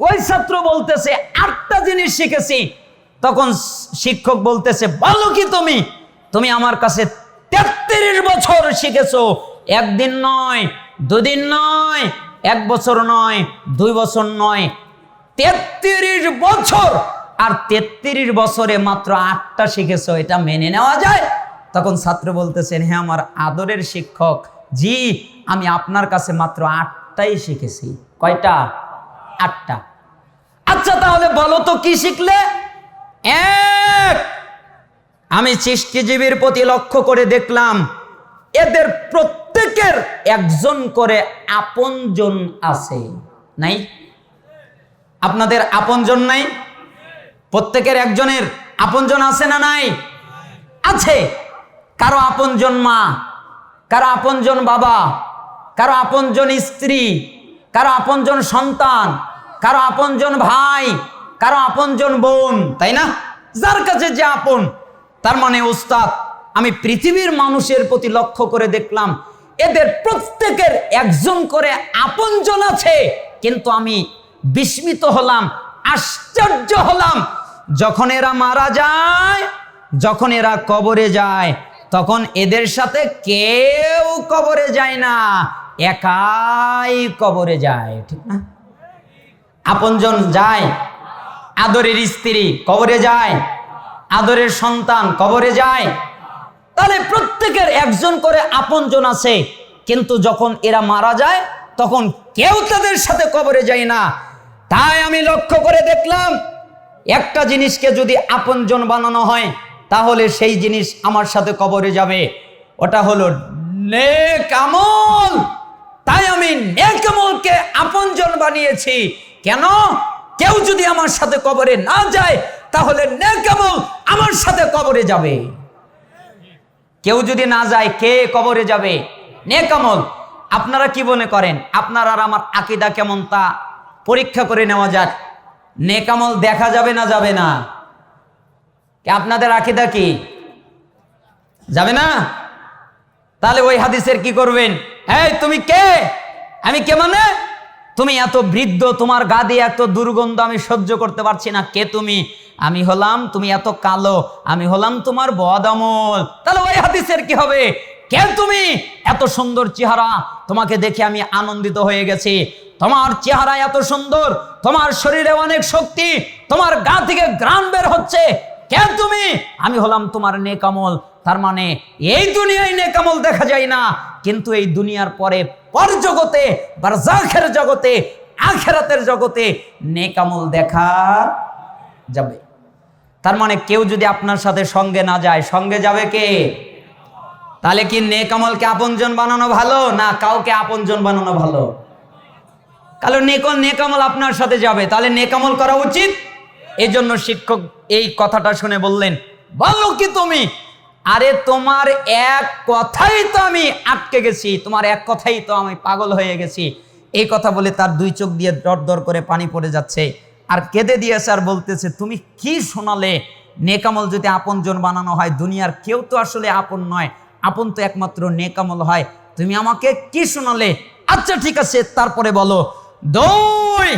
ওই ছাত্র বলতেছে, আটটা জিনিস শিখেছি। তখন শিক্ষক বলতেছে, বলো কি তুমি? তুমি আমার কাছে তেত্রিশ বছর শিখেছো। একদিন নয়, দুদিন নয়, এক বছর নয়, দুই বছর নয়, তেত্রিশ বছর। আর তেত্রিশ বছরে মাত্র আটটা শিখেছো, এটা মেনে নেওয়া যায়? তখন ছাত্র বলতেছেন হ্যাঁ আমার আদরের শিক্ষক। জি, আমি আপনার কাছে মাত্র আটটাই শিখেছি। কয়টা? আটটা। আচ্ছা তাহলে বলো তো কি শিখলে? এক, আমি সৃষ্টিজীবীর প্রতি লক্ষ্য করে দেখলাম, এদের প্রত্যেকের একজন করে আপনজন আছে। নাই? আপনাদের আপনজন নাই? প্রত্যেকের একজনের আপনজন আছে না নাই? আছে। কারও আপনজন মা, কারও আপনজন বাবা, কারও আপনজন স্ত্রী, কারও আপনজন সন্তান কারও আপনজন ভাই, কারও আপনজন বোন, তাই না? যার কাছে যে আপন, তার মানে ওস্তাদ, আমি পৃথিবীর মানুষের প্রতি লক্ষ্য করে দেখলাম, এদের প্রত্যেকের একজন করে আপনজন আছে, কিন্তু আমি বিস্মিত হলাম, আশ্চর্য হলাম। যখন এরা মারা যায়, যখন এরা কবরে যায়, তখন এদের সাথে কেউ কবরে যায় না, একাই কবরে যায়, ঠিক না? আপনজন যায়, আদরের স্ত্রী কবরে যায়, আদরের সন্তান কবরে যায়। তাহলে প্রত্যেকের একজন করে আপনজন আছে, কিন্তু যখন এরা মারা যায়, তখন কেউ তাদের সাথে কবরে যায় না। তাই আমি লক্ষ্য করে দেখলাম, একটা জিনিসকে যদি আপনজন বানানো হয়, তাহলে সেই জিনিস আমার সাথে কবরে যাবে। ওটা হলো নেক আমল। তাই আমি নেক আমলকে আপনজন বানিয়েছি। কেন? কেউ যদি আমার সাথে কবরে না যায়, তাহলে নেক আমল আমার সাথে কবরে যাবে। কেউ যদি না যায়, কে কবরে যাবে? নেক আমল আপনারা কি মনে করেন? আপনার আর আমার আকিদা কেমন তা পরীক্ষা করে নেওয়া যাক। নেকামল দেখা যাবে না যাবে না? আপনাদের আকিদা কি? যাবে না? তাহলে ওই হাদিসের কি করবেন? এই, তুমি কে? আমি কে মানে? তুমি এত বৃদ্ধ, তোমার গা দিয়ে এত দুর্গন্ধ আমি সহ্য করতে পারছি না। কে তুমি? আমি হলাম, তুমি এত কালো, আমি হলাম তোমার বদামল তাহলে ওই হাদিসের কি হবে? কে তুমি? এত সুন্দর চেহারা, তোমাকে দেখে আমি আনন্দিত হয়ে গেছি। তোমার চেহারা এত সুন্দর, তোমার শরীরে অনেক শক্তি, তোমার গা থেকে গ্রাম বের হচ্ছে। কে তুমি? আমি হলাম তোমার নেকামল তার মানে এই দুনিয়ায় নেকামল দেখা যায় না, কিন্তু এই দুনিয়ার পরে পর জগতে বারজাখের জগতে, আখেরাতের জগতে নেকামল দেখা যাবে। তার মানে কেউ যদি আপনার সাথে সঙ্গে না যায়, সঙ্গে যাবে কে? তাহলে কি নেকামলকে আপনজন বানানো ভালো, না কাউকে আপনজন বানানো ভালো? কারণ নেকল নেকামল আপনার সাথে যাবে, তাহলে নেকামল করা উচিত? এই জন্য শিক্ষক এই কথাটা শুনে বললেন, বলো কি তুমি? আরে তোমার এক কথাই তো আমি আটকে গেছি। তোমার এক কথাই তো আমি পাগল হয়ে গেছি। এই কথা বলে তার দুই চোখ দিয়ে দর দর করে পানি পড়ে যাচ্ছে। আর কেঁদে দিয়েছে আর বলতেছে, তুমি কি শোনালে? নেকামল যদি আপনজন বানানো হয়, দুনিয়ার কেউ তো আসলে আপন নয়। আপন তো একমাত্র নেকামল হয়। তুমি আমাকে কি শোনালে? আচ্ছা ঠিক আছে, তারপরে বলো। দুই,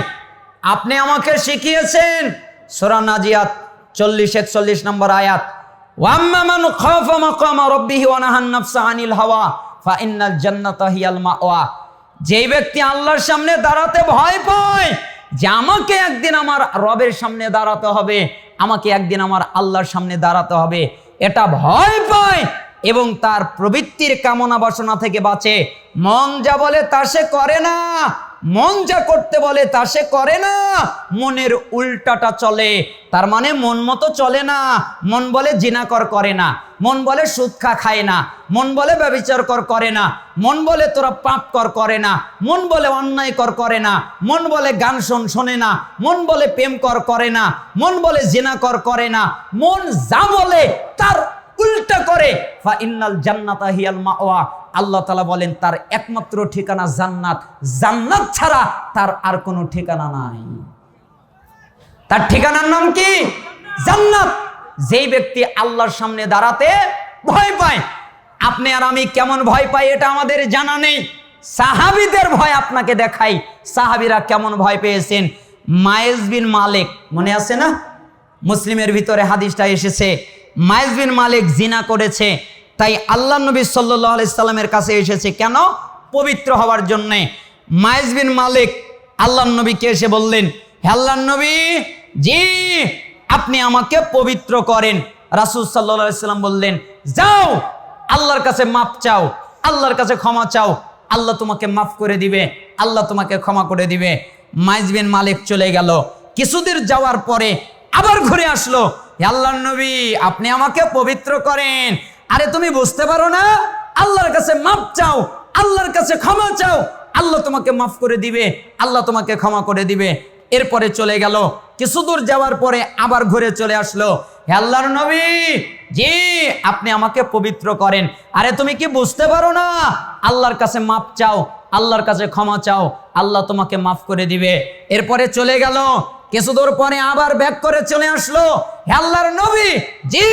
আপনি আমাকে শিখিয়েছেন। সোরা নাজিয়াত চল্লিশ একচল্লিশ নম্বর আয়াত। ওয়াম্মা মান খাফা মাকামা রাব্বিহি ওয়া নাহান নাফসা আনিল হাওয়া ফা ইন্নাল জান্নাতা যেই ব্যক্তি আল্লাহর সামনে দাঁড়াতে ভয় পায়, যে আমাকে একদিন আমার রবের সামনে দাঁড়াতে হবে, আমাকে একদিন আমার আল্লাহর সামনে দাঁড়াতে হবে, এটা ভয় পায় এবং তার প্রবৃত্তির কামনা বাসনা থেকে বাঁচে। মন যা বলে তা সে করে না। মন যা করতে বলে তা সে করে না। মনের উল্টাটা চলে। তার মানে মন মতো চলে না। মন বলে জিনাকর করে না। মন বলে সুদ খা খায় না। মন বলে ব্যবিচার কর করে না। মন বলে তোরা পাপ কর করে না। মন বলে অন্যায় কর করে না। মন বলে গান শোন শোনে না। মন বলে প্রেম কর করে না। মন বলে জিনা কর করে না। মন যা বলে তার উল্টা করে। ফা ইন্নাল জান্নাতা হিয়াল মাওয়া। আল্লাহ তালা বলেন, তার একমাত্র ঠিকানা জান্নাত। জান্নাত ছাড়া তার আর কোনো ঠিকানা নাই। তার ঠিকানার নাম কি? জান্নাত। যেই ব্যক্তি আল্লাহর সামনে দাঁড়াতে ভয় পায়, আপনি আর আমি কেমন ভয় পাই এটা আমাদের জানা নেই। সাহাবিদের ভয় আপনাকে দেখাই। সাহাবিরা কেমন ভয় পেয়েছেন? মায়েজ বিন মালিক, মনে আছে না? মুসলিমের ভিতরে হাদিসটা এসেছে, মায়েজ বিন মালিক জিনা করেছে। তাই আল্লাহ নবী সাল্লাহ আলাইসাল্লামের কাছে এসেছে, কেন? পবিত্র হওয়ার জন্যে। মায়েজ বিন মালিক আল্লাহ নবীকে এসে বললেন আল্লাহ নবী, জি, আপনি আমাকে পবিত্র করেন। রাসুল সাল্লাহ সাল্লাম বললেন, যাও, আল্লাহর কাছে মাপ চাও, আল্লাহর কাছে ক্ষমা চাও। আল্লাহ তোমাকে মাফ করে দিবে, আল্লাহ তোমাকে ক্ষমা করে দিবে। মাইজবিন মালিক চলে গেল। কিছুদিন যাওয়ার পরে আবার ঘুরে আসলো, হে আল্লাহর নবী, আপনি আমাকে পবিত্র করেন। আরে তুমি বুঝতে পারো না? আল্লাহর কাছে মাপ চাও, আল্লাহর কাছে ক্ষমা চাও। আল্লাহ তোমাকে মাফ করে দিবে, আল্লাহ তোমাকে ক্ষমা করে দিবে। এরপরে চলে গেল, কিছু দূর যাওয়ার পরে আবার ঘুরে চলে আসলো। হে আল্লাহর নবী, জি, আপনি আমাকে পবিত্র করেন। আরে তুমি কি বুঝতে পারো না? আল্লাহর কাছে মাপ চাও, আল্লাহর কাছে ক্ষমা চাও, আল্লাহ তোমাকে মাফ করে দিবে। এরপরে চলে গেল, কিছু দূর পরে আবার ব্যাক করে চলে আসলো। হে আল্লাহর নবী, জি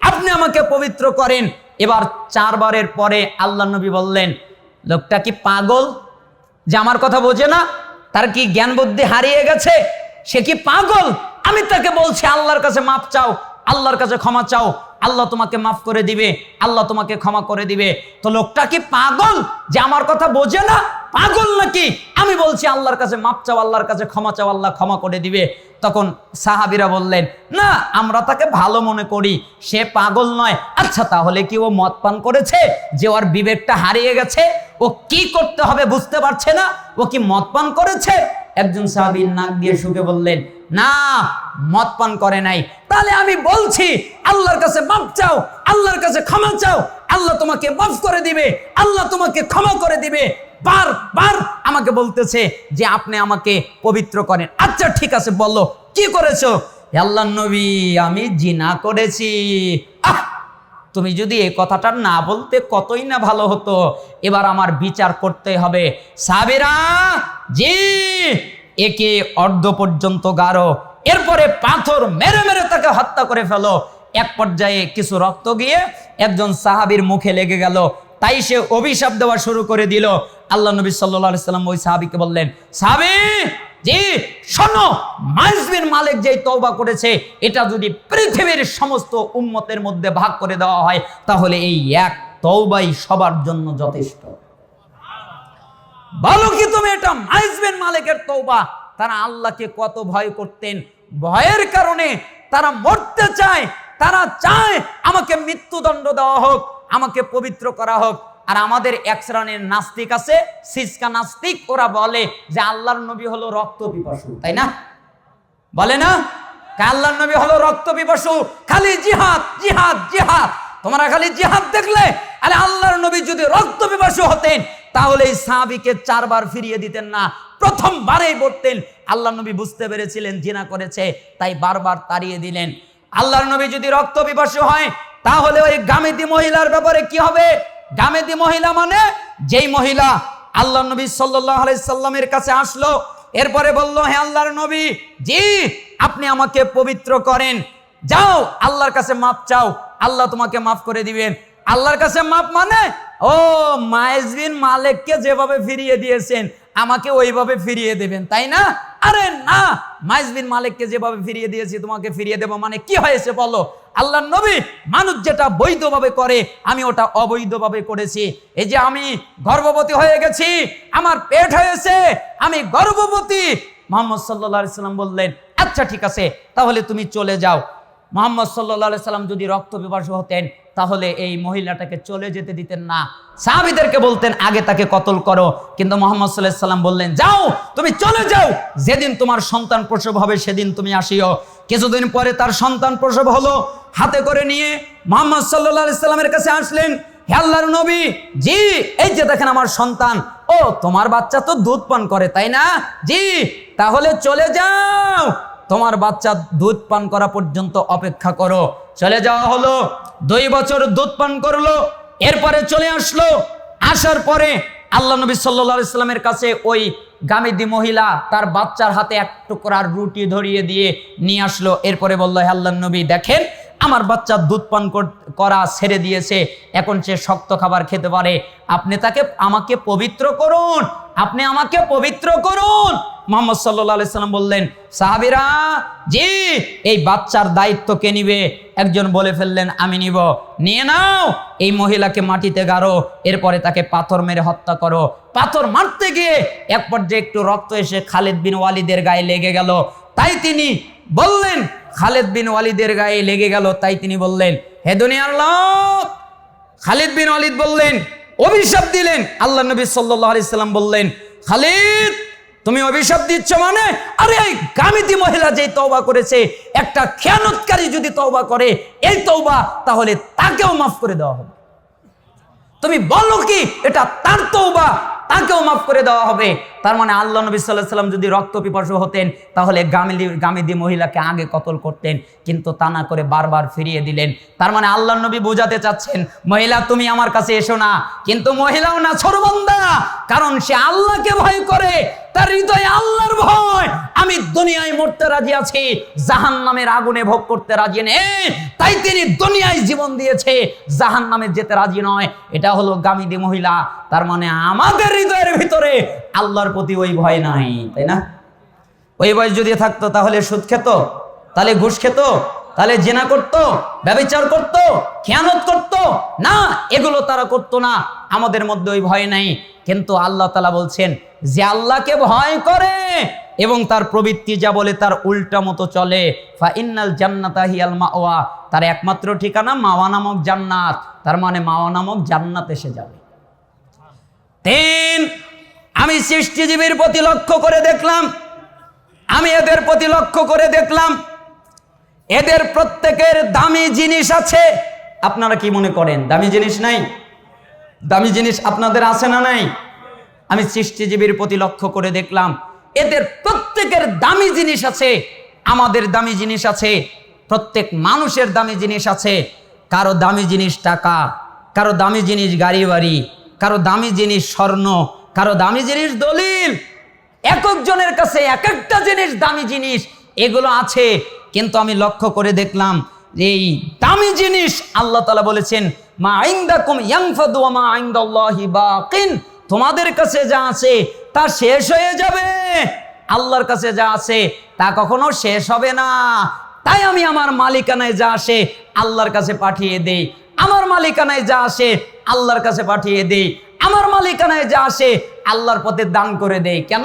আপনি আমাকে পবিত্র করেন। এবার চারবারের পরে আল্লাহ নবী বললেন, লোকটা কি পাগল? যে আমার কথা বোঝে না? তার কি জ্ঞান বুদ্ধি হারিয়ে গেছে? সে কি পাগল? আমি তাকে বলছি, আল্লাহর কাছে মাপ চাও, আল্লাহর কাছে ক্ষমা চাও। আল্লাহ তোমাকে মাফ করে দিবে, আল্লাহ তোমাকে ক্ষমা করে দিবে। তো লোকটা কি পাগল যে আমার কথা বোঝে না? পাগল নাকি? আমি বলছি, আল্লাহর কাছে মাপ চাও, আল্লাহর কাছে ক্ষমা চাও, আল্লাহ ক্ষমা করে দিবে। তখন সাহাবিরা বললেন, না, আমরা তাকে ভালো মনে করি, সে পাগল নয়। আচ্ছা তাহলে কি ও মদ পান করেছে? যে ওর বিবেকটা হারিয়ে গেছে? ও কি করতে হবে বুঝতে পারছে না? ও কি মদ পান করেছে? একজন সাহাবীর নাক দিয়ে শুকে বললেন, না, মদ পান করে নাই। তাহলে আমি বলছি, আল্লাহর কাছে মাপ চাও, আল্লাহর কাছে ক্ষমা চাও। আল্লাহ তোমাকে মাফ করে দিবে, আল্লাহ তোমাকে ক্ষমা করে দিবে। বার বার আমাকে বলতেছে যে আপনি আমাকে পবিত্র করেন। আচ্ছা ঠিক আছে বলল কি করেছ? আল্লাহ নবী, আমি জিনা করেছি। তুমি যদি এই কথাটা না বলতে কতই না ভালো হতো? এবার আমার বিচার করতে হবে। সাবিরা, জি, একে অর্ধ পর্যন্ত গাঢ় এরপরে পাথর মেরে মেরে তাকে হত্যা করে ফেলো। এক পর্যায়ে কিছু রক্ত গিয়ে একজন সাহাবীর মুখে লেগে গেল। তাই সে অভিশাপ দেওয়া শুরু করে দিল। আল্লাহ নবী সাল্লাহ সাল্লাম ওই সাহাবিকে বললেন সাহাবি জি শোনো মাইজবিন মালিক যেই তওবা করেছে, এটা যদি পৃথিবীর সমস্ত উম্মতের মধ্যে ভাগ করে দেওয়া হয়, তাহলে এই এক তওবাই সবার জন্য যথেষ্ট। বলো কি তুমি, এটা মাইজবিন মালিকের তওবা? তারা আল্লাহকে কত ভয় করতেন। ভয়ের কারণে তারা মরতে চায়, তারা চায় আমাকে মৃত্যুদণ্ড দেওয়া হোক, আমাকে পবিত্র করা হোক। আর আমাদের এক শ্রেণির নাস্তিক আছে সিসকা নাস্তিক, ওরা বলে যে আল্লাহর নবী হলো রক্ত পিপাসু, তাই না? বলে না? আল্লাহর নবী হলো রক্ত পিপাসু, খালি জিহাদ জিহাদ জিহাদ। তোমরা খালি জিহাদ দেখলে? আরে আল্লাহর নবী যদি রক্ত পিপাসু হতেন তাহলে এই সাহাবিকে চারবার ফিরিয়ে দিতেন না, প্রথমবারেই বলতেন আল্লাহ নবী বুঝতে পেরেছিলেন, জিনা করেছে, তাই বারবার তাড়িয়ে দিলেন। আল্লাহর নবী যদি রক্ত পিপাসু হয়, তাহলে ওই গামেদি মহিলার ব্যাপারে কি হবে? গামেদি মহিলা মানে যেই মহিলা আল্লাহ নবী সাল্লাহ সাল্লামের কাছে আসলো, এরপরে বলল, হে আল্লাহর নবী, জি, আপনি আমাকে পবিত্র করেন। যাও, আল্লাহর কাছে মাপ চাও, আল্লাহ তোমাকে মাফ করে দিবেন। আল্লাহর কাছে মাপ মানে ও মায়েজবিন মালিককে যেভাবে ফিরিয়ে দিয়েছেন, আমাকে ওইভাবে ফিরিয়ে দেবেন, তাই না? আরে না, মাইজবিন মালিককে যেভাবে ফিরিয়ে দিয়েছি, তোমাকে ফিরিয়ে দেবো মানে কি হয়েছে বলো? আল্লাহ নবী মানুষ যেটা বৈধভাবে করে, আমি ওটা অবৈধভাবে করেছি। এই যে আমি গর্ভবতী হয়ে গেছি, আমার পেট হয়েছে, আমি গর্ভবতী। মোহাম্মদ সাল্লাহ সাল্লাম বললেন আচ্ছা ঠিক আছে, তাহলে তুমি চলে যাও। মোহাম্মদ সাল্লাহ সাল্লাম যদি রক্ত বিভাসু হতেন, তাহলে এই মহিলাটাকে চলে যেতে দিতেন না। সাহাবিদেরকে বলতেন, আগে তাকে কতল করো। কিন্তু মোহাম্মদ সাল্লাহ সাল্লাম বললেন, যাও, তুমি চলে যাও। যেদিন তোমার সন্তান প্রসব হবে, সেদিন তুমি আসিও। কিছুদিন পরে তার সন্তান প্রসব হলো, হাতে করে নিয়ে মোহাম্মদ সাল্লাহ সাল্লামের কাছে আসলেন, হে আল্লাহর নবী, জি, এই যে দেখেন আমার সন্তান। ও, তোমার বাচ্চা তো দুধ পান করে, তাই না? জি, তাহলে চলে যাও। তোমার বাচ্চা দুধ পান করা পর্যন্ত অপেক্ষা করো। চলে যাওয়া হলো, দুই বছর দুধ পান করল, এরপরে চলে আসলো। আসার পরে আল্লাহ নবী সাল্লা ইসলামের কাছে ওই গামিদি মহিলা তার বাচ্চার হাতে এক টুকরার রুটি ধরিয়ে দিয়ে নিয়ে আসলো। এরপরে বলল আল্লাহ নবী, দেখেন আমার বাচ্চা দুধ পান করা ছেড়ে দিয়েছে, এখন সে শক্ত খাবার খেতে পারে। আপনি তাকে, আমাকে পবিত্র করুন। আপনি আমাকে পবিত্র করুন। মোহাম্মদ সাল্লাহ সাল্লাম বললেন, সাহাবিরা, জি, এই বাচ্চার দায়িত্ব কে নিবে? একজন বলে ফেললেন, আমি নিব। নিয়ে নাও, এই মহিলাকে মাটিতে গাড়ো এরপরে তাকে পাথর মেরে হত্যা করো। পাথর মারতে গিয়ে এক পর্যায়ে একটু রক্ত এসে খালিদ বিন ওয়ালিদের গায়ে লেগে গেল। তাই তিনি বললেন খালিদ বিন ওয়ালিদের গায়ে লেগে গেল, তাই তিনি বললেন, হে দুনিয়ার লোক! খালিদ বিন ওয়ালিদ বললেন, অভিশাপ দিলেন। আল্লাহ নবী আলাইহি সাল্লাম বললেন, খালিদ, তুমি অভিশাপ দিচ্ছ মানে? আরে, এই গামিতি মহিলা যে তওবা করেছে, একটা খেয়ানতকারী যদি তওবা করে, এই তওবা তাহলে তাকেও মাফ করে দেওয়া হবে। তুমি বলো কি, এটা তার তৌবা তাকেও মাফ করে দেওয়া হবে। তার মানে আল্লাহ নবী সাল্লাহ সাল্লাম যদি রক্ত পিপাসু হতেন, তাহলে গামিদি গামিদি মহিলাকে আগে কতল করতেন, কিন্তু তা না করে বারবার ফিরিয়ে দিলেন। তার মানে আল্লাহ নবী বোঝাতে চাচ্ছেন, মহিলা তুমি আমার কাছে এসো না, কিন্তু মহিলাও না ছোড়বন্দা কারণ সে আল্লাহকে ভয় করে, তার হৃদয়ে আল্লাহর ভয়। আমি দুনিয়ায় মরতে রাজি আছি জাহান নামের আগুনে ভোগ করতে রাজি নেই, তাই তিনি দুনিয়ায় জীবন দিয়েছে জাহান নামে যেতে রাজি নয়। এটা হলো গামিদি মহিলা। তার মানে আমাদের হৃদয়ের ভিতরে আল্লাহর প্রতি ওই ভয় নাই, তাই না? ওই ভয় যদি থাকতো, তাহলে সুদ খেত, তাহলে ঘুষ খেত, তাহলে জেনা করত, ব্যবচার করত, খেয়ানত করত। না, এগুলো তারা করতো না, আমাদের মধ্যে ওই ভয় নাই। কিন্তু আল্লাহ তালা বলছেন, যে আল্লাহকে ভয় করে এবং তার প্রবৃত্তি যা বলে তার উল্টা মতো চলে। ফা ইন্নাল জান্নাতা হিয়াল মাওয়া, তার একমাত্র ঠিকানা মাওয়া নামক জান্নাত। তার মানে মাওয়া নামক জান্নাত এসে যাবে। তিন আমি সৃষ্টিজীবীর প্রতি লক্ষ্য করে দেখলাম। আমি এদের প্রতি লক্ষ্য করে দেখলাম। এদের প্রত্যেকের দামি জিনিস আছে। আপনারা কি মনে করেন, দামি জিনিস নাই? দামি জিনিস আপনাদের আছে না নাই? আমি সৃষ্টিজীবীর প্রতি লক্ষ্য করে দেখলাম। এদের প্রত্যেকের দামি জিনিস আছে। আমাদের দামি জিনিস আছে। প্রত্যেক মানুষের দামি জিনিস আছে। কারও দামি জিনিস টাকা, কারও দামি জিনিস গাড়ি বাড়ি, কারও দামি জিনিস স্বর্ণ কারও দামি জিনিস দলিল এক একজনের কাছে এক একটা জিনিস দামি জিনিস, এগুলো আছে। কিন্তু আমি লক্ষ্য করে দেখলাম এই দামি জিনিস আল্লাহ তালা বলেছেন, মা আইন্দাকুম ইয়াংফাদু মা আইন্দাল্লাহি বাকিন। তোমাদের কাছে যা আছে তা শেষ হয়ে যাবে। আল্লাহর কাছে যা আছে তা কখনো শেষ হবে না। তাই আমি আমার মালিকানায় যা আসে আল্লাহর কাছে পাঠিয়ে দেই। আমার মালিকানায় যা আসে আল্লাহর কাছে পাঠিয়ে দেই। আমার মালিকানায় যা আসে আল্লাহর পথে দান করে দেয়। কেন?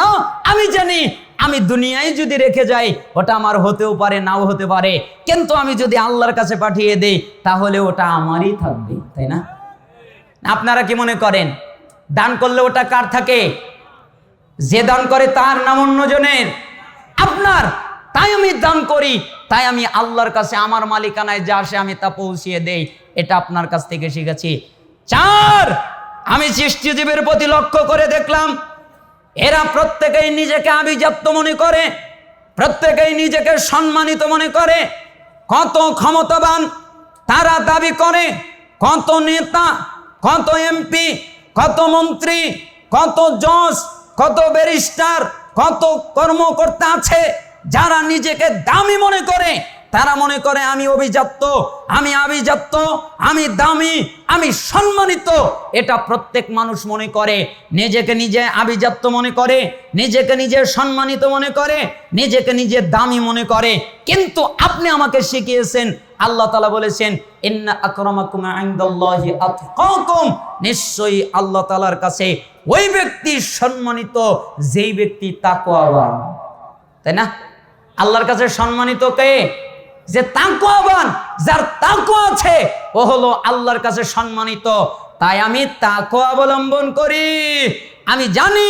আমি জানি, আমি দুনিয়ায় যদি রেখে যাই, ওটা আমার হতেও পারে, নাও হতে পারে। কিন্তু আমি যদি আল্লাহর কাছে পাঠিয়ে দেই, তাহলে ওটা আমারই থাকবে, তাই না? আপনারা কি মনে করেন, দান করলে ওটা কার থাকে? যে দান করে তার নাম অন্যজনের। আপনার, তাই আমি দান করি, তাই আমি আল্লাহর কাছে আমার মালিকানায় যা আসে আমি তা পৌঁছিয়ে দেই। এটা আপনার কাছ থেকে শিখেছি। চার আমি সৃষ্টিজীবের প্রতি লক্ষ্য করে দেখলাম, এরা প্রত্যেকেই নিজেকে আভিজাত্য মনে করে, প্রত্যেকেই নিজেকে সম্মানিত মনে করে। কত ক্ষমতাবান তারা দাবি করে, কত নেতা, কত এমপি, কত মন্ত্রী, কত জজ, কত ব্যারিস্টার, কত কর্মকর্তা আছে যারা নিজেকে দামি মনে করে। তারা মনে করে, আমি অভিজাত্য, আমি আভিজাত্য, আমি দামি, আমি সম্মানিত। এটা প্রত্যেক মানুষ মনে করে। নিজেকে নিজে আভিজাত্য মনে করে, নিজেকে নিজে সম্মানিত মনে করে, নিজেকে নিজে দামি মনে করে। কিন্তু আপনি আমাকে শিখিয়েছেন, আল্লাহ তালা বলেছেন নিশ্চয়ই আল্লাহ তালার কাছে ওই ব্যক্তি সম্মানিত, যেই ব্যক্তি তাকওয়াবান। তাই না? আল্লাহর কাছে সম্মানিত কে? যে তাকুয়াবান যার তাকুয়া আছে, ও হলো আল্লাহর কাছে সম্মানিত। তাই আমি তাকুয়া অবলম্বন করি। আমি জানি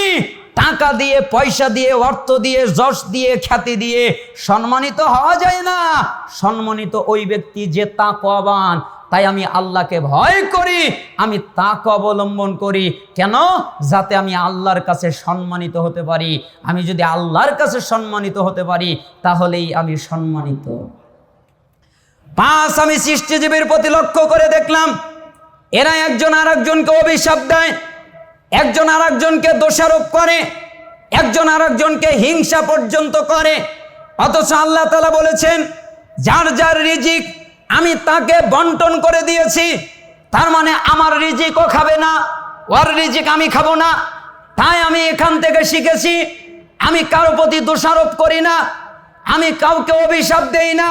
টাকা দিয়ে, পয়সা দিয়ে, অর্থ দিয়ে, যশ দিয়ে, খ্যাতি দিয়ে সম্মানিত হওয়া যায় না। সম্মানিত ওই ব্যক্তি যে তাকুয়াবান তাই আমি আল্লাহকে ভয় করি, আমি তাকে অবলম্বন করি। কেন? যাতে আমি আল্লাহর কাছে সম্মানিত হতে পারি। আমি যদি আল্লাহর কাছে সম্মানিত হতে পারি, তাহলেই আমি সম্মানিত। পাঁচ আমি সৃষ্টিজীবীর প্রতি লক্ষ্য করে দেখলাম, এরা একজন আর একজনকে অভিশাপ দেয়, একজন আর একজনকে দোষারোপ করে, একজন আর একজনকে হিংসা পর্যন্ত করে। অথচ আল্লাহ তালা বলেছেন, যার যার রিজিক আমি তাকে বন্টন করে দিয়েছি, তার মানে আমার রিজিকও খাবে না, ওর রিজিক আমি খাব না। তাই আমি এখান থেকে শিখেছি, আমি কারও প্রতি দোষারোপ করি না, আমি কাউকে অভিশাপ দেই না।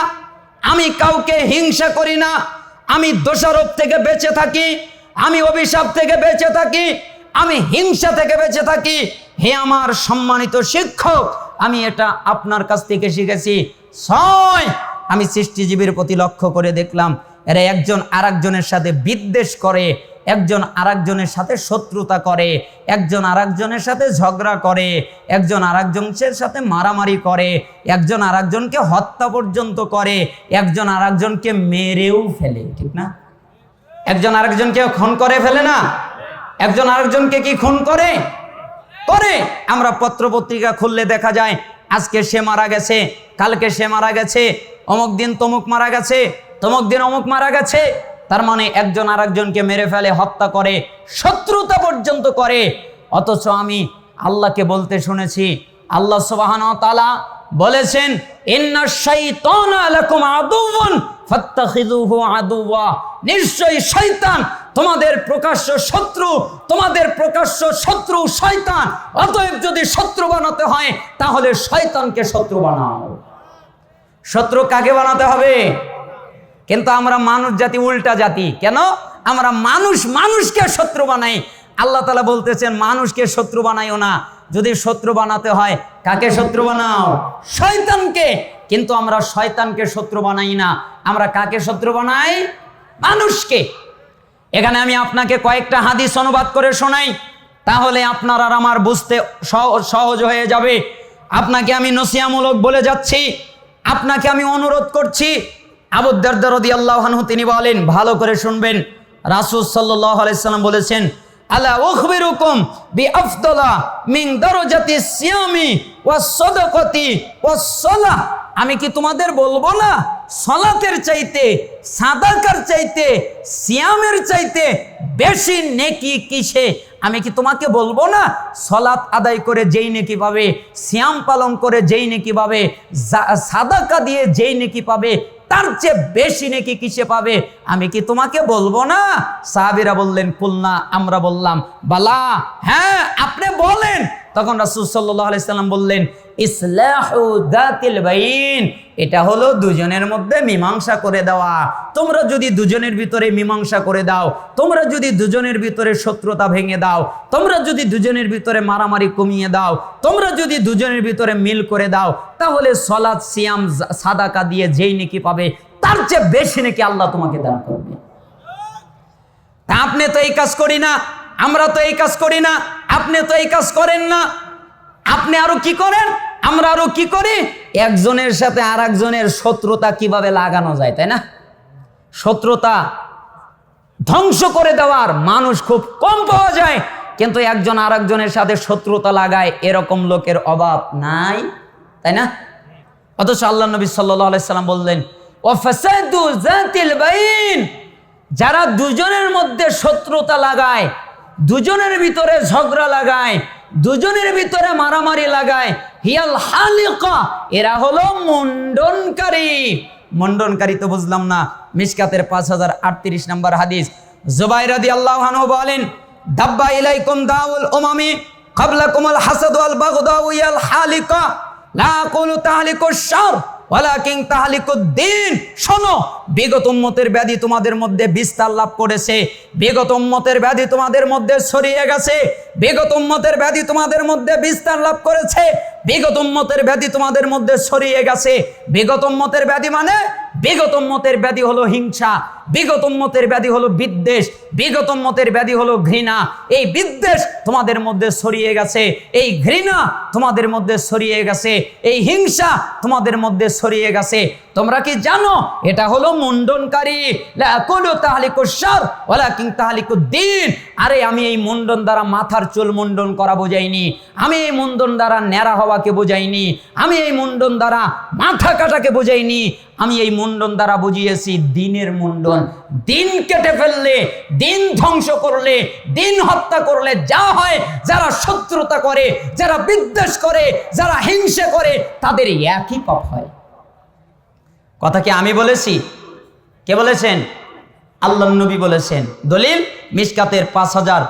আমি কাউকে হিংসা করি না। আমি দোষারোপ থেকে বেঁচে থাকি। আমি অভিশাপ থেকে বেঁচে থাকি। আমি হিংসা থেকে বেঁচে থাকি। হে আমার সম্মানিত শিক্ষক, আমি এটা আপনার কাছ থেকে শিখেছি। ছয়, আমি সৃষ্টিজীবীর প্রতি লক্ষ্য করে দেখলাম, এরা একজন আরেকজনের সাথে বিদ্বেষ করে একজন আরেকজনের সাথে শত্রুতা করে, একজন আরেকজনের সাথে ঝগড়া করে, একজন আরেকজনের সাথে মারামারি করে, একজন আরেকজনকে হত্যা পর্যন্ত করে, একজন আরেকজনকে মেরেও ফেলে, ঠিক না? একজন আরেকজনকে খুন করে ফেলে না? একজন আরেকজনকে কি খুন করে? করে। আমরা পত্রপত্রিকা খুললে দেখা যায়, আজকে সে মারা গেছে, কালকে সে মারা গেছে, অমুক দিন তমুক মারা গেছে, তমুক দিন অমুক মারা গেছে। তার মানে একজন আরেকজনকে মেরে ফেলে, হত্যা করে, শত্রুতা পর্যন্ত করে। অথচ আমি আল্লাহকে বলতে শুনেছি, আল্লাহ তালা বলেছেন শয়তান তোমাদের প্রকাশ্য শত্রু, তোমাদের প্রকাশ্য শত্রু শয়তান অতএব যদি শত্রু বানাতে হয়, তাহলে শয়তানকে শত্রু বানাও। শত্রু কাকে বানাতে হবে? কিন্তু আমরা মানুষ জাতি উল্টা জাতি। কেন? আমরা মানুষ মানুষকে শত্রু বানাই। আল্লাহ তালা বলতেছেন, মানুষকে শত্রু বানাইও না। যদি শত্রু বানাতে হয়, কাকে শত্রু বানাও? শয়তানকে। কিন্তু আমরা শয়তানকে শত্রু বানাই না। আমরা কাকে শত্রু বানাই? মানুষকে। এখানে আমি আপনাকে কয়েকটা হাদিস অনুবাদ করে শোনাই। তাহলে আপনার আর আমার বুঝতে সহ- সহজ হয়ে যাবে। আপনাকে আমি নসিয়ামূলক বলে যাচ্ছি। আপনাকে আমি অনুরোধ করছি আবুদ্দারদি আল্লাহানহু তিনি বলেন, ভালো করে শুনবেন। রাসুল সাল্লাহ আলাইসাল্লাম বলেছেন, আলা উখবিরুকুম বি আফদলা মিন দারাজাতি সিয়ামি ওয়া সাদাকাতি ওয়া সালাহ। আমি কি তোমাদের বলব না? সলাতের চাইতে, সাদাকার চাইতে, সিয়ামের চাইতে বেশি নেকি কিসে? আমি কি তোমাকে বলব না? সলাৎ আদায় করে যেই নেকি পাবে, সিয়াম পালন করে যেই নেকি পাবে সাদাকা দিয়ে যেই নেকি পাবে তার চেয়ে বেশি নাকি কিসে পাবে? আমি কি তোমাকে বলব না? সাহাবিরা বললেন, কুলনা, আমরা বললাম, বালা হ্যাঁ আপনি বলেন। তখন রাসূল সাল্লাল্লাহু আলাইহি সাল্লাম বললেন, ইসলাহু দাতিল বাইন। এটা হলো দুজনের মধ্যে মীমাংসা করে দেওয়া। তোমরা যদি দুজনের ভিতরে মীমাংসা করে দাও, তোমরা যদি দুজনের ভিতরে শত্রুতা ভেঙে দাও, তোমরা যদি দুজনের ভিতরে মারামারি কমিয়ে দাও, তোমরা যদি দুজনের ভিতরে মিল করে দাও, তাহলে সলাদ সিয়াম, সাদাকা দিয়ে যেই নেকি পাবে, তার চেয়ে বেশি নাকি আল্লাহ তোমাকে দান করবে। আপনি তো এই কাজ করি না। আমরা তো এই কাজ করি না, আপনি তো এই কাজ করেন না। আপনি আরও কি করেন? আমরা আরও কি করি? একজনের সাথে আর একজনের শত্রুতা কীভাবে লাগানো যায়, তাই না? শত্রুতা ধ্বংস করে দেওয়ার মানুষ খুব কম পাওয়া যায়, কিন্তু একজন আর একজনের সাথে শত্রুতা লাগায় এরকম লোকের অভাব নাই, তাই না? অথচ আল্লাহ নবী সাল্লাম বললেন যারা দুজনের মধ্যে শত্রুতা লাগায় দুজনের ভিতরে ঝগড়া লাগায় দুজনের ভিতরে মারামারি লাগায় হিয়াল হালিকা এরা হলো মুন্ডনকারী মন্ডনকারী তো বুঝলাম না মিসকাতের পাঁচ হাজার আটত্রিশ নম্বর হাদিস জুবাইরাদি আল্লাহ বলেন দাব্বা ইলাইকুম দাউল উমামি قبلكم الحسد والبغضاء والحالقة لا أقول تهلك الشر ওয়ালাকিন তাহলিকুদ্দিন শোনো বিগত উম্মতের ব্যাধি তোমাদের মধ্যে বিস্তার লাভ করেছে। বিগত উম্মতের ব্যাধি তোমাদের মধ্যে ছড়িয়ে গেছে। বিগত উম্মতের ব্যাধি তোমাদের মধ্যে বিস্তার লাভ করেছে। বিগত উম্মতের ব্যাধি তোমাদের মধ্যে ছড়িয়ে গেছে। বিগত উম্মতের ব্যাধি মানে বিগত উম্মতের ব্যাধি হলো হিংসা। বিগত উম্মতের ব্যাধি হলো বিদ্বেষ। বিগত উম্মতের ব্যাধি হলো ঘৃণা। এই বিদ্বেষ তোমাদের মধ্যে ছড়িয়ে গেছে। এই ঘৃণা তোমাদের মধ্যে ছড়িয়ে গেছে। এই হিংসা তোমাদের মধ্যে ছড়িয়ে গেছে। তোমরা কি জানো? এটা হলো মুন্ডনকারী। তাহলিকুদ্দিন আরে আমি এই মুন্ডন দ্বারা মাথার চুল মুন্ডন করা বোঝাইনি। আমি এই মুন্ডন দ্বারা ন্যাড়া হওয়াকে বোঝাইনি। আমি এই মুন্ডন দ্বারা মাথা কাটাকে বোঝাইনি। আমি এই মুন্ডন দ্বারা বুঝিয়েছি দিনের মুন্ডন। দিন কেটে ফেললে দিন ধ্বংস করলে দিন হত্যা করলে যা হয়, যারা শত্রুতা করে, যারা বিদ্বেষ করে, যারা হিংসে করে তাদের একই পাপ হয়। কথা কি আমি বলেছি? কে বলেছেন? আল্লাহ নবী বলেছেন। দলিল, মিসকাতের পাঁচ হাজার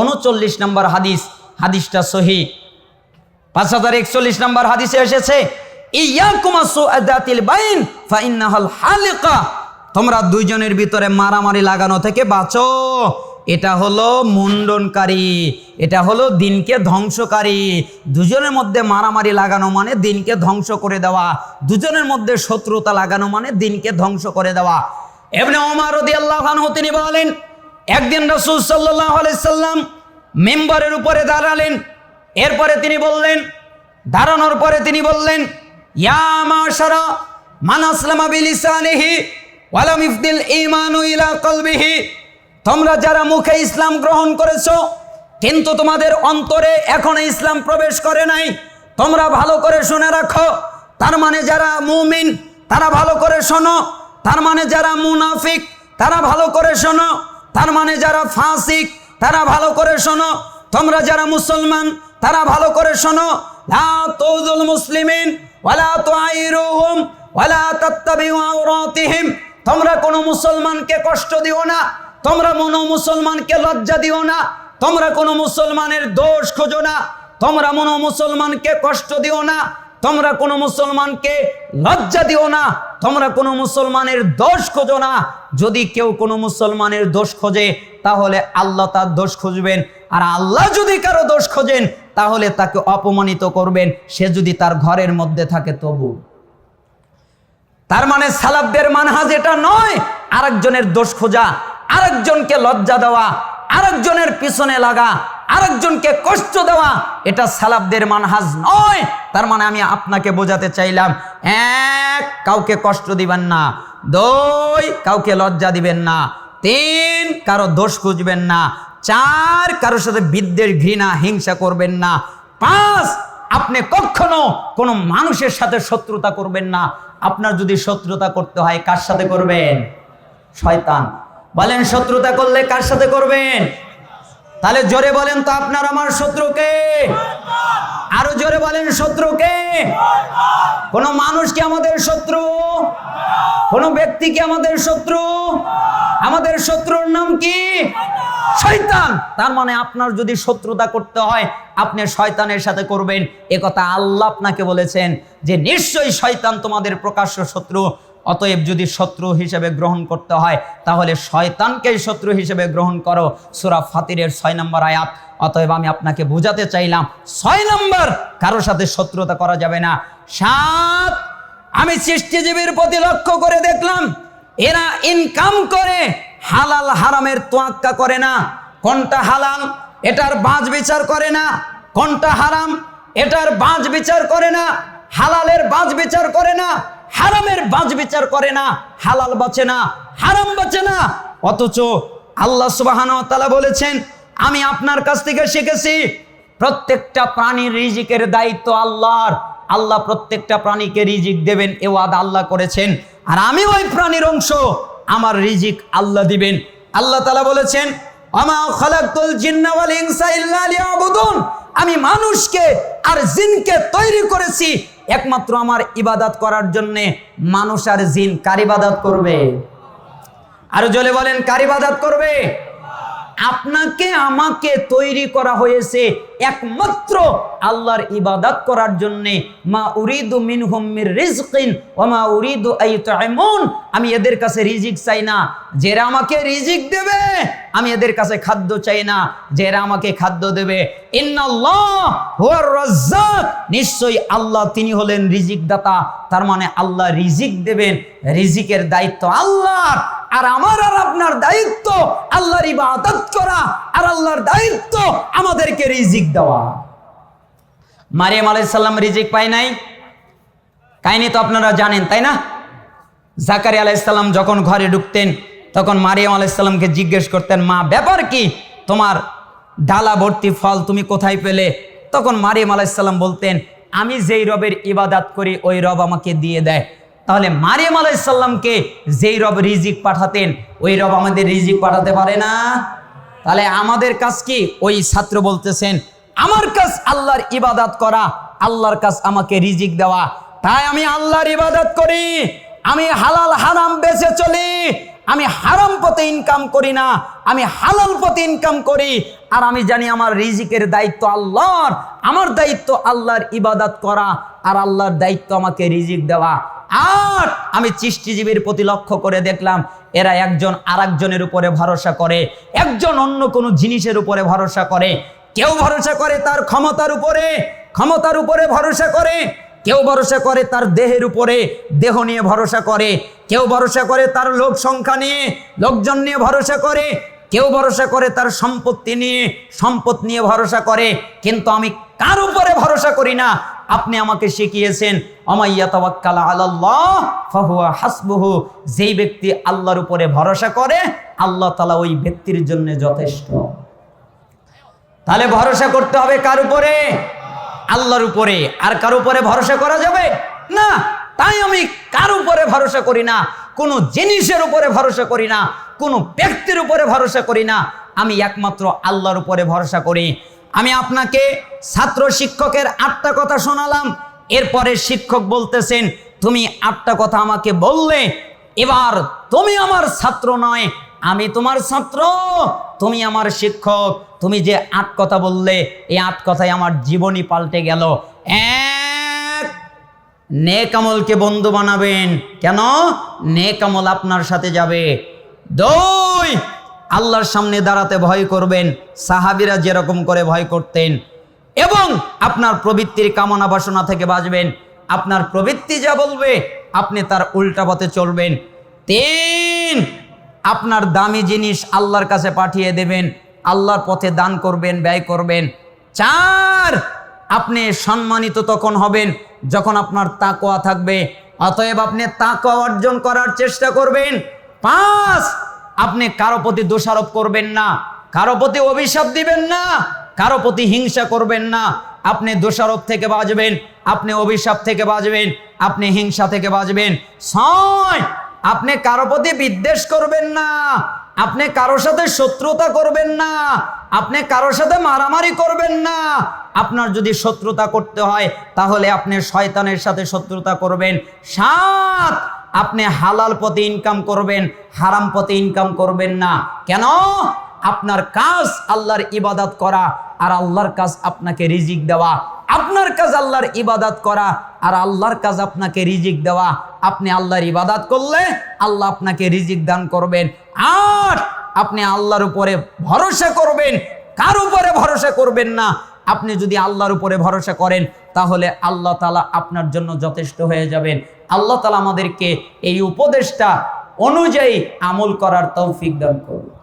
উনচল্লিশ নম্বর হাদিস, হাদিসটা সহি। পাঁচ হাজার একচল্লিশ নম্বর হাদিসে এসেছে তোমরা দুইজনের ভিতরে মারামারি লাগানো থেকে বাঁচো। এটা হলো মুন্ডনকারী, এটা হলো দিনকে ধ্বংসকারী। দুজনের মধ্যে মারামারি লাগানো মানে দিনকে ধ্বংস করে দেওয়া। দুজনের মধ্যে শত্রুতা লাগানো মানে দিনকে ধ্বংস করে দেওয়া। এমনি ওমার রাদিয়াল্লাহু আনহু তিনি বলেন, একদিন রাসূল আলাইহি সাল্লাম মেম্বারের উপরে দাঁড়ালেন। এরপরে তিনি বললেন, দাঁড়ানোর পরে তিনি বললেন, ইয়া মাশারা, মান আসলামা বিলিসানিহি ওয়ালাম ইফদিল ঈমানু ইলা কলবিহি। তোমরা যারা মুখে ইসলাম গ্রহণ করেছ, কিন্তু তোমাদের অন্তরে এখনও ইসলাম প্রবেশ করে নাই, তোমরা ভালো করে শুনে রাখো। তার মানে যারা মুমিন, তারা ভালো করে শোনো। তার মানে যারা মুনাফিক, তারা ভালো করে শোনো। তার মানে যারা ফাঁসিক, তারা ভালো করে শোনো। তোমরা যারা মুসলমান, তারা ভালো করে শোনো। লা তুযুল মুসলিমিন, ওয়ালা তুআইরুহুম, ওয়ালা তাত্তাবিউ তোমরা কোনো মুসলমানকে কষ্ট দিও না। তোমরা কোনো মুসলমানকে লজ্জা দিও না, তোমরা কোনো মুসলমানের দোষ খোঁজো না, তোমরা কোনো মুসলমানকে কষ্ট দিও না, তোমরা কোনো মুসলমানকে লজ্জা দিও না, তোমরা কোনো মুসলমানের দোষ খোঁজো না। যদি কেউ কোনো মুসলমানের দোষ খোঁজে, তাহলে আল্লাহ তার দোষ খুঁজবেন। আর আল্লাহ যদি কারও দোষ খোঁজেন, তাহলে তাকে অপমানিত করবেন। সে যদি তার ঘরের মধ্যে থাকে, তবু। তার মানে সালাবদের মানহাজ এটা নয়, আরেকজনের দোষ খোঁজা। আরেকজনকে লজ্জা দেওয়া, আরেকজনের পিছনে লাগা, আরেকজনকে কষ্ট দেওয়া, এটা সালাবদের মানহাজ নয়। তার মানে আমি আপনাকে বোঝাতে চাইলাম, এক, কাউকে কষ্ট দিবেন না। দুই, কাউকে লজ্জা দিবেন না। তিন, কারও দোষ খুঁজবেন না। চার কারোর সাথে বিদ্বেষ, ঘৃণা, হিংসা করবেন না। পাঁচ, আপনি কখনো কোনো মানুষের সাথে শত্রুতা করবেন না। আপনার যদি শত্রুতা করতে হয়, কার সাথে করবেন? শয়তান। বলেন, শত্রুতা করলে কার সাথে করবেন? তাহলে জোরে বলেন তো আপনার আমার শত্রুকে। আরও জোরে বলেন, শত্রুকে। কোন মানুষ কি আমাদের শত্রু? কোন ব্যক্তি কি আমাদের শত্রু? আমাদের শত্রুর নাম কি? শয়তান। তার মানে আপনার যদি শত্রুতা করতে হয়, আপনি শয়তানের সাথে করবেন। এ কথা আল্লাহ আপনাকে বলেছেন যে, নিশ্চয়ই শয়তান তোমাদের প্রকাশ্য শত্রু। অতএব যদি শত্রু হিসেবে গ্রহণ করতে হয়, তাহলে শয়তানকেই শত্রু হিসেবে গ্রহণ করো। সুরা ফাতিরের ছয় নম্বর আয়াত, অতএব আমি আপনাকে বোঝাতে চাইলাম, ছয় নম্বর কারও সাথে শত্রুতা করা যাবে না। সাত, আমি সৃষ্টিজীবীর প্রতি লক্ষ্য করে দেখলাম, এরা ইনকাম করে, হালাল হারামের তোয়াক্কা করে না। কোনটা হালাল, এটার বাঁচ বিচার করে না। কোনটা হারাম, এটার বাঁচ বিচার করে না। হালালের বাঁচ বিচার করে না। হারামের বাজ বিচার করে না, হালাল বাঁচে না, হারাম বাঁচে না। অথচ আল্লাহ তালা বলেছেন, আমি আপনার কাছ থেকে শিখেছি, প্রত্যেকটা প্রাণীর রিজিকের দায়িত্ব আল্লাহর। আল্লাহ প্রত্যেকটা প্রাণীকে রিজিক দেবেন, এ ওয়াদা আল্লাহ করেছেন। আর আমি ওই প্রাণীর অংশ, আমার রিজিক আল্লাহ দিবেন। আল্লাহ তালা বলেছেন আমি মানুষকে আর জিনকে তৈরি করেছি একমাত্র আমার ইবাদত করার জন্য মানুষ আর জিন কার ইবাদত করবে? আর জলে বলেন, কার ইবাদত করবে? আপনাকে, আমাকে তৈরি করা হয়েছে একমাত্র আল্লাহর ইবাদত করার জন্য, মা উরিদু মিনহুম মির রিজকিন ওয়া মা উরিদু আইতাইমুন আমি এদের কাছে রিজিক চাই না, যারা আমাকে রিজিক দেবে, আমি এদের কাছে খাদ্য চাই না, যারা আমাকে খাদ্য দেবে। ইন্নাল্লাহ হুয়ার রাজ্জাক। নিশ্চয়ই আল্লাহ তিনি হলেন রিজিক দাতা তার মানে আল্লাহ রিজিক দেবেন, রিজিকের দায়িত্ব আল্লাহর। আর আমার আর আপনার দায়িত্ব আল্লাহর ইবাদত করা, আর আল্লাহর দায়িত্ব আমাদেরকে রিজিক দেওয়া। মারিয়াম আলাইসাল্লাম রিজিক পায় নাই। কাহিনী তো আপনারা জানেন, তাই না? জাকারি আলাইসাল্লাম যখন ঘরে ঢুকতেন, তখন মারিয়াম আলাইসাল্লামকে জিজ্ঞেস করতেন, মা, ব্যাপার কি? তোমার ডালা ভর্তি ফল তুমি কোথায় পেলে? তখন মারিয়াম আলাইসাল্লাম বলতেন, আমি যেই রবের ইবাদাত করি, ওই রব আমাকে দিয়ে দেয়। তাহলে মারিয়াম আলাইসাল্লামকে যেই রব রিজিক পাঠাতেন, ওই রব আমাদের রিজিক পাঠাতে পারে না? তাহলে আমাদের কাজ কি? ওই ছাত্র বলতেছেন আমার কাজ আল্লাহর ইবাদাত করা, আল্লাহর কাজ আমাকে রিজিক দেওয়া। তাই আমি আল্লাহর ইবাদত করি। আমি হালাল হারাম বেঁচে চলি। আমি হারাম পথে ইনকাম করি না। আমি হালাল পথে ইনকাম করি। আর আমি জানি আমার রিজিকের দায়িত্ব আল্লাহর। আমার দায়িত্ব আল্লাহর ইবাদত করা। আর আল্লাহর দায়িত্ব আমাকে রিজিক দেওয়া। আর আমি সৃষ্টিজীবীর প্রতি লক্ষ্য করে দেখলাম, এরা একজন আরেকজনের উপরে ভরসা করে। একজন অন্য কোনো জিনিসের উপরে ভরসা করে। কেউ ভরসা করে তার ক্ষমতার উপরে ক্ষমতার উপরে ভরসা করে, কেউ ভরসা করে তার দেহের উপরে, দেহ নিয়ে ভরসা করে, কেউ ভরসা করে তার লোক সংখ্যা নিয়ে, লোকজন নিয়ে ভরসা করে, কেউ ভরসা করে তার সম্পত্তি নিয়ে, সম্পদ নিয়ে ভরসা করে, কিন্তু আমি কার উপরে ভরসা করি না? আপনি আমাকে শিখিয়েছেন হাসবুহু। যেই ব্যক্তি আল্লাহর উপরে ভরসা করে, আল্লাহ তাআলা ওই ব্যক্তির জন্য যথেষ্ট। তাহলে ভরসা করতে হবে কার উপরে? আল্লাহর উপরে। আর কার উপরে ভরসা করা যাবে? না, তাই আমি কার উপরে ভরসা করি না? কোনো জিনিসের উপরে ভরসা করি না, কোনো ব্যক্তির উপরে ভরসা করি না। আমি একমাত্র আল্লাহর উপরে ভরসা করি। আমি আপনাকে ছাত্র শিক্ষকের আটটা কথা শোনালাম। এরপরে শিক্ষক বলতেছেন, তুমি আটটা কথা আমাকে বললে, এবার তুমি আমার ছাত্র নয় আমি তোমার ছাত্র, তুমি আমার শিক্ষক। তুমি যে আট কথা বললে, এই আট কথায় আমার জীবনই পাল্টে গেল। এক নেকামলকে বন্ধু বানাবেন। কেন? নেকামল আপনার সাথে যাবে। দুই, আল্লাহর সামনে দাঁড়াতে ভয় করবেন। সাহাবিরা যেরকম করে ভয় করতেন। এবং আপনার প্রবৃত্তির কামনা বাসনা থেকে বাঁচবেন। আপনার প্রবৃত্তি যা বলবে, আপনি তার উল্টা পথে চলবেন। তিন আপনার দামি জিনিস আল্লাহর কাছে পাঠিয়ে দেবেন, আল্লাহর পথে দান করবেন, ব্যয় করবেন। চার, আপনি সম্মানিত তখন হবেন যখন আপনার তাকোয়া থাকবে। অতএব আপনি তাকোয়া অর্জন করার চেষ্টা করবেন। পাঁচ, আপনি কারও প্রতি দোষারোপ করবেন না, কারও প্রতি অভিশাপ দিবেন না, কারও প্রতি হিংসা করবেন না। আপনি দোষারোপ থেকে বাঁচবেন, আপনি অভিশাপ থেকে বাঁচবেন, আপনি হিংসা থেকে বাঁচবেন। ছয় আপনি কারও প্রতি বিদ্বেষ করবেন না। আপনি কারোর সাথে শত্রুতা করবেন না। আপনি কারোর সাথে মারামারি করবেন না। আপনার যদি শত্রুতা করতে হয়, তাহলে আপনি শয়তানের সাথে শত্রুতা করবেন। সাত, আপনি হালাল পথে ইনকাম করবেন, হারাম পথে ইনকাম করবেন না। কেন? আপনার কাজ আল্লাহর ইবাদত করা আর আল্লাহর কাজ আপনাকে রিজিক দেওয়া। আপনার কাজ আল্লাহর ইবাদত করা আর আল্লাহর কাজ আপনাকে রিজিক দেওয়া। আপনি আল্লাহর ইবাদত করলে আল্লাহ আপনাকে রিজিক দান করবেন। আর আপনি আল্লাহর উপরে ভরসা করবেন। কার উপরে ভরসা করবেন না? আপনি যদি আল্লাহর উপরে ভরসা করেন, তাহলে আল্লাহ তালা আপনার জন্য যথেষ্ট হয়ে যাবেন। আল্লাহ তালা আমাদেরকে এই উপদেশটা অনুযায়ী আমল করার তৌফিক দান করুন।